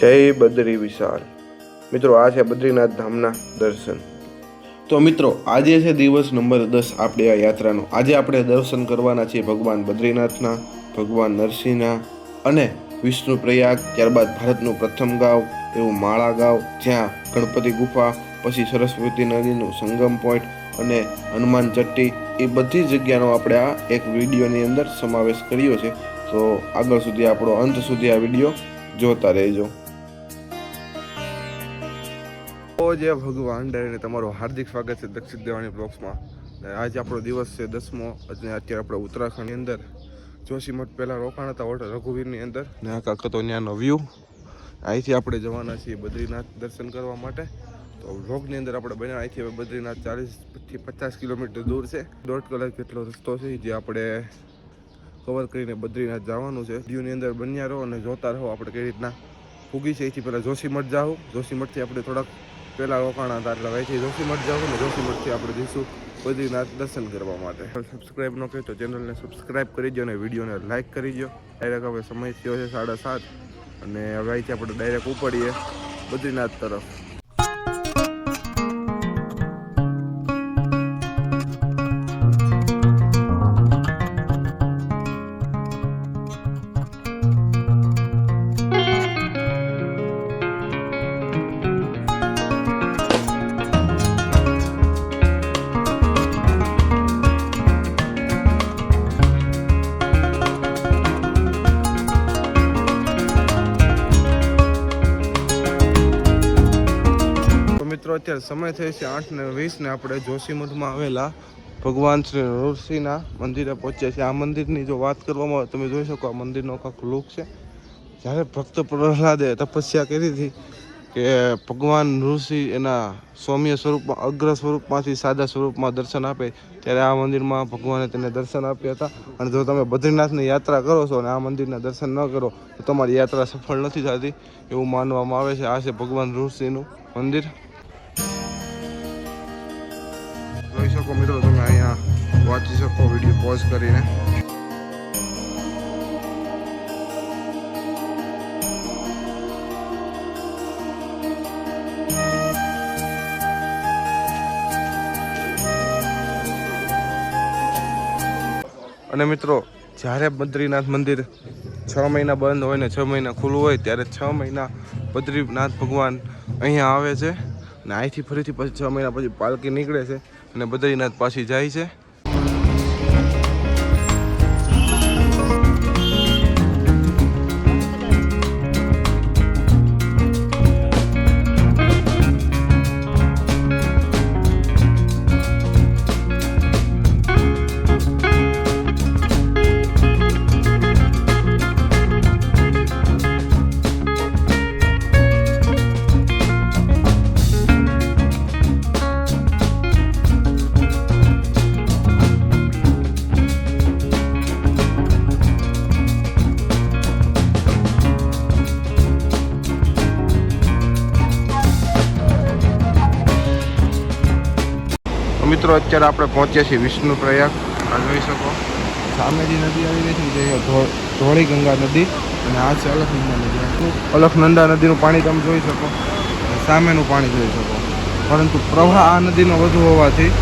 જય બદ્રી વિશાલ. મિત્રો, આ છે બદ્રીનાથ ધામના દર્શન. તો મિત્રો, આજે છે દિવસ નંબર દસ આપણે આ યાત્રાનો. આજે આપણે દર્શન કરવાના છીએ ભગવાન બદ્રીનાથના, ભગવાન નરસિંહના અને વિષ્ણુ પ્રયાગ ત્યારબાદ ભારતનું પ્રથમ ગાંવ, એવું માળા ગાંવ, જ્યાં ગણપતિ ગુફા, પછી સરસ્વતી નદીનું સંગમ પોઈન્ટ અને હનુમાન ચટ્ટી, એ બધી જગ્યાનો આપણે આ એક વિડીયોની અંદર સમાવેશ કર્યો છે. તો આગળ સુધી આપણો અંત સુધી આ વીડિયો જોતા રહેજો. જય ભગવાન ડેરીને તમારું હાર્દિક સ્વાગત છે દક્ષિણ દેવાની બ્લોક્સમાં. આજે આપણો દિવસ છે દસમો, અને અત્યારે આપણે ઉત્તરાખંડની અંદર જોશીમઠ પહેલાં રોકાણ હતા હોટલ રઘુવીરની અંદર. ને આ કાકતો ત્યાંનો વ્યૂ અહીંથી આપણે જવાના છીએ બદ્રીનાથ દર્શન કરવા માટે. તો વ્લોગની અંદર આપણે બન્યા, અહીંથી હવે બદ્રીનાથ ચાલીસથી પચાસ કિલોમીટર દૂર છે. દોઢ કલાક જેટલો રસ્તો છે, જે આપણે કવર કરીને બદ્રીનાથ જવાનું છે. દીવની અંદર બન્યા રહો અને જોતા રહો આપણે કઈ રીતના ફૂગી છે. અહીંથી પહેલાં જોશીમઠ જાઉં જોશીમઠથી આપણે થોડાક પહેલાં રોકાણા હતા એટલે અહીંથી જોશીમઠ જાવ ને જોશીમઠથી આપણે જઈશું બદ્રીનાથ દર્શન કરવા માટે. સબસ્ક્રાઈબ ન કર્યું તો ચેનલને સબસ્ક્રાઈબ કરી દો અને વિડીયોને લાઇક કરી દો ડાયરેક્ટ હવે સમય થયો છે સાડા સાત અને હવે અહીંથી આપણે ડાયરેક્ટ ઉપડીએ બદ્રીનાથ તરફ. અત્યારે સમય થયો છે આઠ ને વીસ ને આપણે જોશીમઠમાં આવેલા ભગવાન શ્રી નૃસિંહના મંદિરે પહોંચ્યા છે આ મંદિરની જો વાત કરવામાં આવે, તમે જોઈ શકો આ મંદિરનો કાંક લુક છે. જ્યારે ભક્ત પ્રહલાદે તપસ્યા કરી હતી કે ભગવાન ઋષિ એના સૌમ્ય સ્વરૂપમાં, અગ્ર સ્વરૂપમાંથી, સાદા સ્વરૂપમાં દર્શન આપે, ત્યારે આ મંદિરમાં ભગવાને તેને દર્શન આપ્યા હતા. અને જો તમે બદ્રીનાથની યાત્રા કરો છો અને આ મંદિરના દર્શન ન કરો, તો તમારી યાત્રા સફળ નથી થતી એવું માનવામાં આવે છે. આ છે ભગવાન ઋષિનું મંદિર. શકો મિત્રો, તમે અહીંયા વાંચી શકો, વીડિયો પોઝ કરીને. અને મિત્રો, જ્યારે બદ્રીનાથ મંદિર છ મહિના બંધ હોય ને છ મહિના ખુલ્લું હોય, ત્યારે છ મહિના બદ્રીનાથ ભગવાન અહીંયા આવે છે. અને અહીંથી ફરીથી પછી છ મહિના પછી પાલકી નીકળે છે. અને બદ્રીનાથ પાછી જાય છે. મિત્રો અત્યારે આપણે પહોંચ્યા છીએ વિષ્ણુ પ્રયાગ આ જોઈ શકો. સામે જે નદી આવી રહી છે જે ધોળી ગંગા નદી અને આ છે અલખનંદા નદી. અલખનંદા નદીનું પાણી તમે જોઈ શકો. સામેનું પાણી જોઈ શકો. પરંતુ પ્રવાહ આ નદીનો વધુ હોવાથી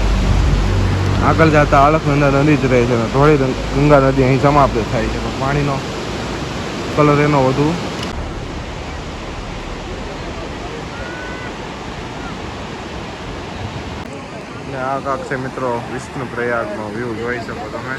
આગળ જતા અલખનંદા નદી જ રહે છે અને ધોળી ગંગા નદી અહીં સમાપ્ત થાય છે. પણ પાણીનો કલર એનો વધુ આ કાંક છે મિત્રો વિષ્ણુ પ્રયાગનો વ્યૂ જોઈ શકો તમે.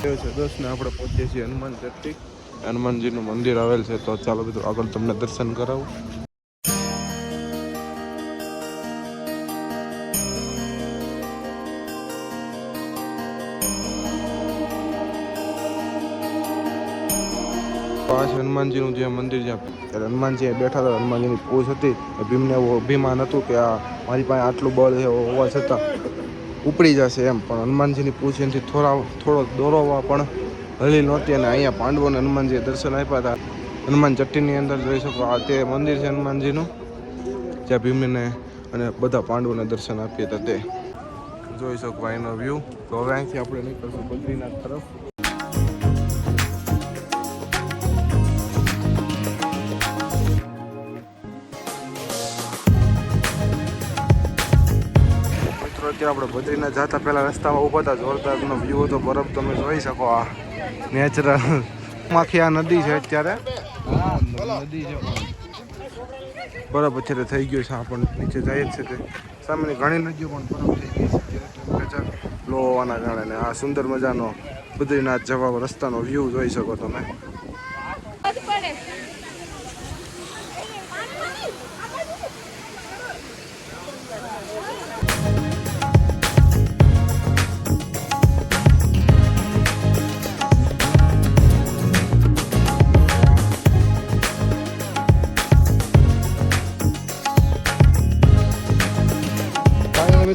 છે? દસ આપણે પહોંચીએ છીએ હનુમાન ચટ્ટી હનુમાનજીનું મંદિર આવેલ છે તો ચાલો બધું આગળ તમને દર્શન કરાવું. છે હનુમાનજીનું જે મંદિર જ્યાં હનુમાનજી બેઠા હતા, હનુમાનજીની પૂછ હતી. ભીમને એવું અભિમાન હતું કે આ મારી પાસે આટલું બળ છે હોવા છતાં ઉપડી જશે એમ. પણ હનુમાનજીની પૂછ એનાથી થોડા, થોડો દોરવા પણ હલી નહોતી અને અહીંયા પાંડવોને હનુમાનજીએ દર્શન આપ્યા હતા. હનુમાન ચટ્ટીની અંદર જોઈ શકો, આ તે મંદિર છે હનુમાનજીનું, જ્યાં ભીમને અને બધા પાંડવોને દર્શન આપ્યા હતા તે. જોઈ શકો એનો વ્યૂ તો હવે અહીંથી આપણે નીકળશું બદ્રીનાથ તરફ. અત્યારે આપણે બદ્રીનાથ જતા પહેલા રસ્તામાં ઊભા હતા. જોરદારનો વ્યૂ હતો. બરફ તમે જોઈ શકો આ નેચરલ માખી આ નદી છે અત્યારે. બરફ અત્યારે થઈ ગયો છે. આપણને નીચે જાય જ છે તે. સામેની ઘણી નદીઓ પણ બરફ થઈ ગઈ છે લો હોવાના કારણે. આ સુંદર મજાનો બદ્રીનાથ જવા રસ્તાનો વ્યૂ જોઈ શકો તમે.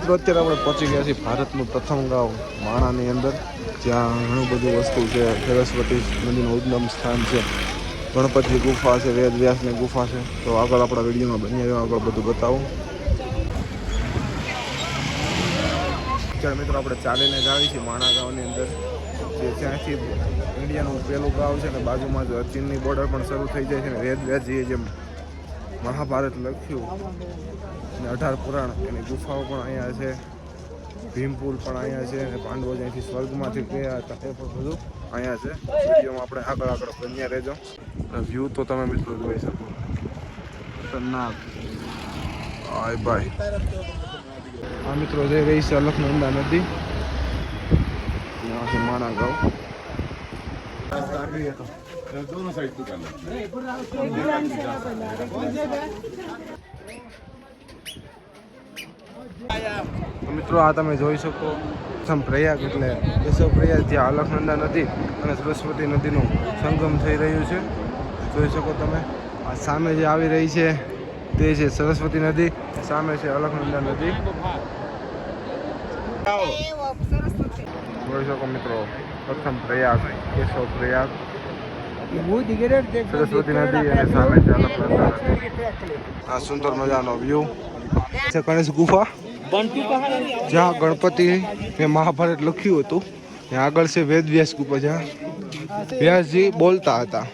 મિત્રો અત્યારે આપણે પહોંચી ગયા છીએ ભારતનું પ્રથમ ગામ માણાની અંદર, જ્યાં ઘણું બધું વસ્તુ છે. સરસ્વતી નદીનું ઉદ્ગમ સ્થાન છે. ગણપતિ ગુફા છે વેદ વ્યાસની ગુફા છે. તો આગળ આપણા વિડીયોમાં બની આગળ બધું બતાવું. અત્યારે મિત્રો, આપણે ચાલીને જ છીએ માણા ગામની અંદર, જે ત્યાંથી ઇન્ડિયાનું પહેલું ગામ છે ને, બાજુમાં ચીનની બોર્ડર પણ શરૂ થઈ જાય છે ને વેદ વ્યાસજીએ જેમ મહાભારત લખ્યું. અને અઢાર પુરાણ એની ગુફાઓ પણ અહીંયા છે. ભીમપુર પણ અહીંયા છે અને પાંડવો જ્યાંથી સ્વર્ગમાંથી ગયા હતા એ પણ બધું અહીંયા છે. વિડીયોમાં આપણે આગળ આગળ બન્યા રહેજો. વ્યૂ તો તમે મિત્રો જોઈ શકો. ખતરનાક. હાય બાય આ મિત્રો જે રહી છે અલખનંદા નદી. માણા ગાઉ હતો दोनों साइड दुकान है તો મિત્રો આ તમે જોઈ શકો પ્રથમ પ્રયાગ એટલે કેશવ પ્રયાગ જ્યાં અલખનંદા નદી અને સરસ્વતી નદીનું સંગમ થઈ રહ્યું છે જોઈ શકો તમે આ સામે જે આવી રહી છે તે છે સરસ્વતી નદી સામે છે અલખનંદા નદી જોઈ શકો મિત્રો પ્રથમ પ્રયાગ કેશવ પ્રયાગ સરસ્વતી નદી અને સામે આ સુંદર મજાનો વ્યૂ છે ગણેશ ગુફા. જ્યાં ગણપતિ મેં મહાભારત લખ્યું હતું. ત્યાં આગળ છે વેદ વ્યાસ ગુફા જ્યાં વ્યાસજી બોલતા હતા.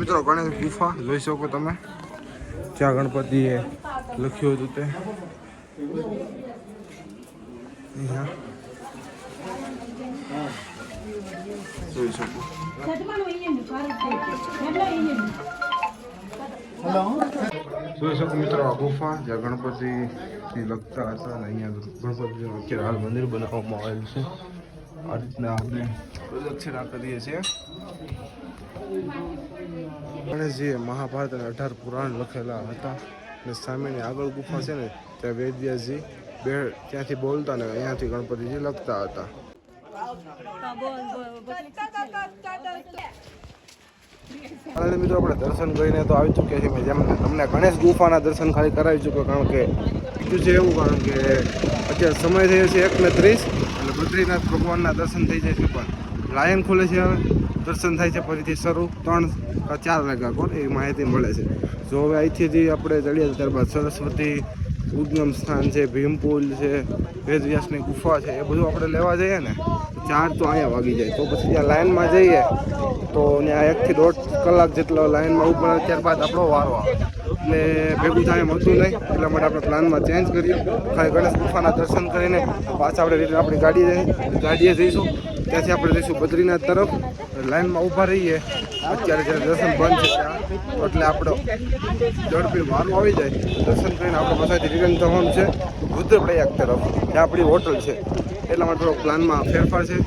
મિત્રો ગણેશ ગુફા જોઈ શકો તમે. જ્યાં ગણપતિએ લખ્યું હતું તે. જોઈ શકું. જોઈ શકું મિત્રો ગુફા જ્યાં ગણપતિ લખતા હતા અને અહીંયા ગણપતિ અત્યારે હાલ મંદિર બનાવવામાં આવેલ છે. આ રીતના આપણે કરીએ છીએ. ગણેશજીએ મહાભારત અને અઢાર પુરાણ લખેલા હતા. અને સામેની આગળ ગુફા છે ને, ત્યાં વેદવ્યાસજી બે ત્યાંથી બોલતા ને અહીંયાથી ગણપતિજી લખતા હતા. મિત્રો આપણે દર્શન કરીને તો આવી ચૂક્યા છીએ. જેમ તમને ગણેશ ગુફાના દર્શન ખાલી કરાવી ચૂક્યો, કારણ કે બીજું છે એવું, કારણ કે અત્યારે સમય થયો છે એક ને ત્રીસ, એટલે બદ્રીનાથ ભગવાનના દર્શન થઈ જાય છે, પણ લાયન ખુલે છે હવે. દર્શન થાય છે, ફરીથી શરૂ. ત્રણ ચાર વાગ્યા કોણ એ માહિતી મળે છે. જો હવે અહીંથી આપણે ચડીએ ત્યારબાદ સરસ્વતી ઉદ્ગમ સ્થાન છે ભીમપુલ છે વેદવ્યાસની ગુફા છે, એ બધું આપણે લેવા જઈએ ને ચાર તો અહીંયા વાગી જાય. તો પછી ત્યાં લાઇનમાં જઈએ, તો ત્યાં એકથી દોઢ કલાક જેટલો લાઇનમાં ઊભા ત્યારબાદ આપણો વારો આવે. એટલે ભેગું થાય એમ હતું નહીં, એટલા માટે આપણે પ્લાનમાં ચેન્જ કરીએ. ખાલી ગણેશ ગુફાના દર્શન કરીને પાછા આપણે રીતે આપણી ગાડી જઈએ ગાડીએ જઈશું. ત્યાંથી આપણે જઈશું બદ્રીનાથ તરફ. લાઈનમાં ઊભા રહીએ. અત્યારે જ્યારે દર્શન બંધ છે એટલે આપણો ઝડપી વારો આવી જાય. દર્શન કરીને આપણે પાછાથી રિટર્ન થવાનું છે રુદ્રપ્રયાગ તરફ ત્યાં આપણી હોટલ છે. એટલા માટે થોડો પ્લાનમાં ફેરફાર છે.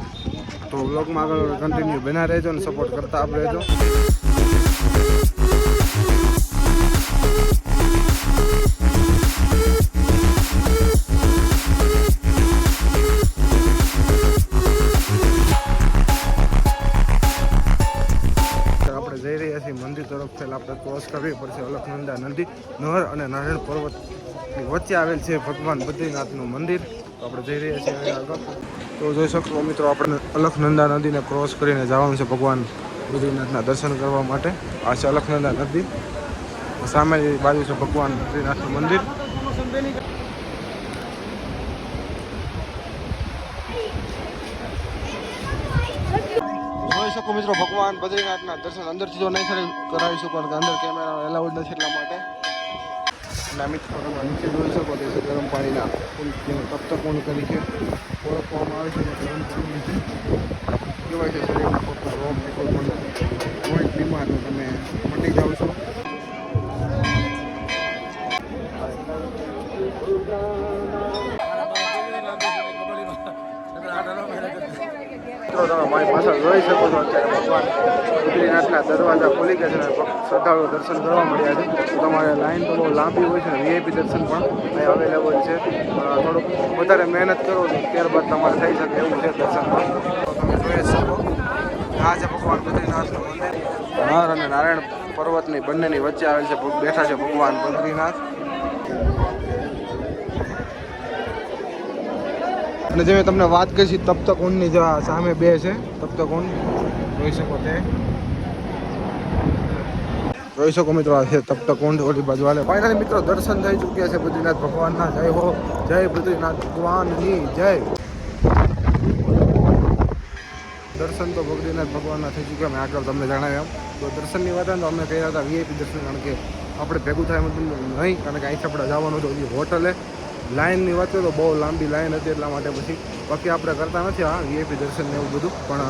તો વ્લોગમાં આગળ કન્ટિન્યુ બના રહેજો અને સપોર્ટ કરતા આપ રહેજો. પહેલાં આપણે ક્રોસ કરવી પડશે અલખનંદા નદી, નહર અને નારાયણ પર્વત વચ્ચે આવેલ છે ભગવાન બદ્રીનાથનું મંદિર. તો આપણે જઈ રહ્યા છીએ આગળ. તો જોઈ શકશો મિત્રો, આપણે અલખનંદા નદીને ક્રોસ કરીને જવાનું છે ભગવાન બદ્રીનાથના દર્શન કરવા માટે. આ છે અલખનંદા નદી. સામે બાજુ છે ભગવાન બદ્રીનાથનું મંદિર. જોઈ શકો મિત્રો, ભગવાન બદ્રીનાથના દર્શન અંદરથી જો નહીં કરાવીશું, પણ અંદર કેમેરા એલાઉડ નથી એટલા માટે. અને મિત્રો, તમે નીચે જોઈ શકો તે ગરમ પાણીના તપ્તકોણ તરીકે ઓળખવામાં આવે છે ગરમ પાણી કહેવાય છે, શરીરમાં કોઈ બીમાર તમે મટી જાઓ છો. મિત્રો તમે મારી પાછળ જોઈ શકો છો. અત્યારે ભગવાન બદ્રીનાથના દરવાજા ખુલી ગયા છે અને શ્રદ્ધાળુઓ દર્શન કરવા મળ્યા છે. તો તમારે લાઈન તો બહુ લાંબી હોય છે વીઆઈપી દર્શન પણ અહીં અવેલેબલ છે. થોડુંક વધારે મહેનત કરો તો ત્યારબાદ તમારે થઈ શકે એવું છે દર્શનમાં. તો તમે જોઈ શકો. આ છે ભગવાન બદ્રીનાથનું મંદિર. નર અને નારાયણ પર્વતની બંનેની વચ્ચે આવેલ છે બેઠા છે ભગવાન બદ્રીનાથ. અને જે મેં તમને વાત કરી છે ઊનની જે સામે બે છે તપ્તકુંડ જોઈ શકો તે. જોઈ શકો મિત્રો, આ છે તપ્તકુંડ ઓલી બાજુ હાલે. ફાઇનલી મિત્રો, દર્શન થઈ ચૂક્યા છે બદ્રીનાથ ભગવાનના. જય હો, જય બદ્રીનાથ ભગવાનની જય. દર્શન તો બદ્રીનાથ ભગવાનના થઈ ચૂક્યા, મેં આગળ તમને જણાવ્યા તો દર્શનની વાત તો અમે કહ્યા હતા વીઆઈપી દર્શન કારણ કે આપણે ભેગું થાય એમ નહીં, કારણ કે અહીંથી આપણે જવાનું હતું હોટલે. લાઇનની વાત કરીએ તો બહુ લાંબી લાઇન હતી એટલા માટે પછી બાકી આપણે કરતા નથી આ વીઆઈપી દર્શન ને એવું બધું. પણ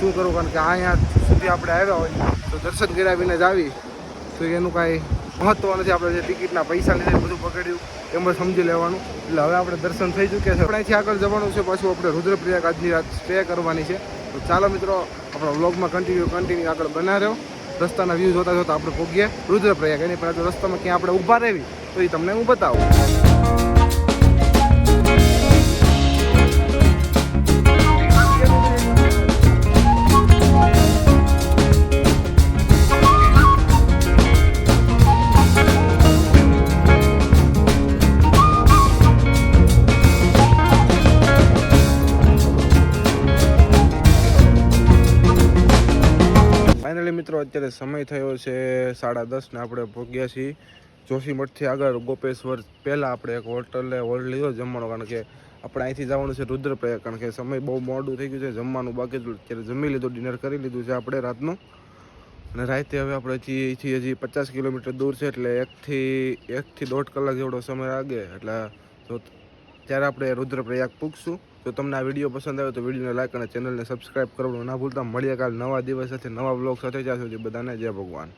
શું કરું? કારણ કે આ અહીંયા સુધી આપણે આવ્યા હોય તો દર્શન કર્યા વિના જ આવી. તો એનું કાંઈ મહત્વ નથી. આપણે જે ટિકિટના પૈસા લીધે બધું પકડ્યું. એમ જ સમજી લેવાનું. એટલે હવે આપણે દર્શન થઈ ચૂક્યા છે. આપણે અહીંથી આગળ જવાનું છે. પાછું આપણે રુદ્રપ્રયાગ આજની રાત સ્ટે કરવાની છે. તો ચાલો મિત્રો, આપણા વ્લોગમાં કન્ટિન્યુ કન્ટિન્યુ આગળ બના રહ્યો રસ્તાના વ્યૂ જોતા જોતા આપણે પહોંચીએ રુદ્રપ્રયાગ એની પહેલાં રસ્તામાં ક્યાં આપણે ઊભા રહેવી, તો એ તમને હું બતાવું. અત્યારે સમય થયો છે સાડા દસને આપણે પહોંચ્યા છીએ. જોશીમઠથી આગળ ગોપેશ્વર પહેલાં આપણે એક હોટલે હોલ્ડ લીધો જમવાનો, કારણ કે આપણે અહીંથી જવાનું છે રુદ્રપ્રયાગ, કારણ કે સમય બહુ મોડું થઈ ગયું છે. જમવાનું બાકી અત્યારે જમી લીધું ડિનર કરી લીધું છે આપણે રાતનું. અને રાતે હવે આપણે અહીંથી હજી પચાસ કિલોમીટર દૂર છે, એટલે એકથી એકથી દોઢ કલાક જેવડો સમય લાગે. એટલે જો, ત્યારે આપણે રુદ્રપ્રયાગ પૂગશું. જો તમને આ વીડિયો પસંદ આવ્યો તો વિડીયોને લાઈક અને ચેનલને સબસ્ક્રાઇબ કરવાનું ના ભૂલતા. મળીએ કાલ નવા દિવસ સાથે નવા બ્લોગ સાથે. જ્યાં સુધી બધાને જય ભગવાન.